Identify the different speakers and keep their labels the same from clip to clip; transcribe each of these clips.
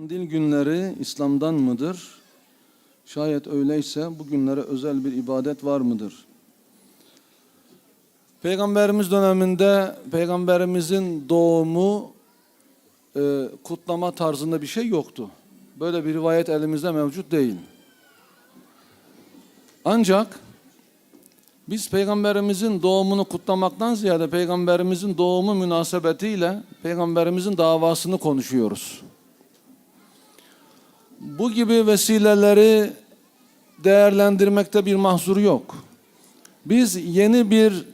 Speaker 1: Kandil günleri İslam'dan mıdır? Şayet öyleyse bu günlere özel bir ibadet var mıdır? Peygamberimiz döneminde peygamberimizin doğumu e, kutlama tarzında bir şey yoktu. Böyle bir rivayet elimizde mevcut değil. Ancak biz peygamberimizin doğumunu kutlamaktan ziyade peygamberimizin doğumu münasebetiyle peygamberimizin davasını konuşuyoruz. Bu gibi vesileleri değerlendirmekte bir mahzur yok. Biz yeni bir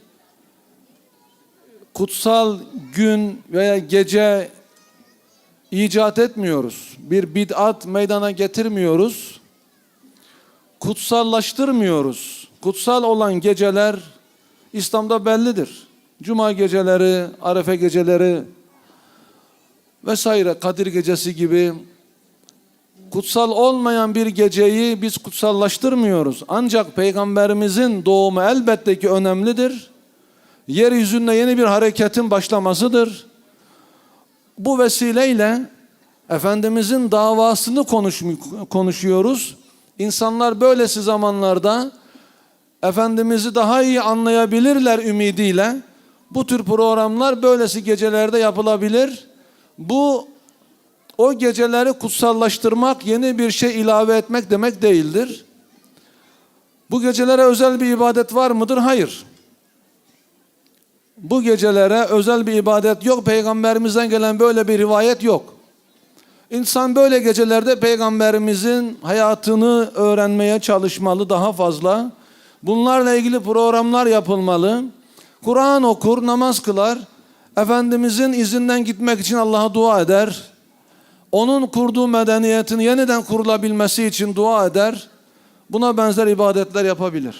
Speaker 1: kutsal gün veya gece icat etmiyoruz. Bir bid'at meydana getirmiyoruz. Kutsallaştırmıyoruz. Kutsal olan geceler İslam'da bellidir. Cuma geceleri, Arefe geceleri vesaire Kadir gecesi gibi kutsal olmayan bir geceyi biz kutsallaştırmıyoruz. Ancak peygamberimizin doğumu elbette ki önemlidir. Yeryüzünde yeni bir hareketin başlamasıdır. Bu vesileyle Efendimizin davasını konuş, konuşuyoruz. İnsanlar böylesi zamanlarda Efendimiz'i daha iyi anlayabilirler ümidiyle. Bu tür programlar böylesi gecelerde yapılabilir. Bu o geceleri kutsallaştırmak, yeni bir şey ilave etmek demek değildir. Bu gecelere özel bir ibadet var mıdır? Hayır. Bu gecelere özel bir ibadet yok. Peygamberimizden gelen böyle bir rivayet yok. İnsan böyle gecelerde peygamberimizin hayatını öğrenmeye çalışmalı daha fazla. Bunlarla ilgili programlar yapılmalı. Kur'an okur, namaz kılar. Efendimizin izinden gitmek için Allah'a dua eder. Onun kurduğu medeniyetin yeniden kurulabilmesi için dua eder. Buna benzer ibadetler yapabilir.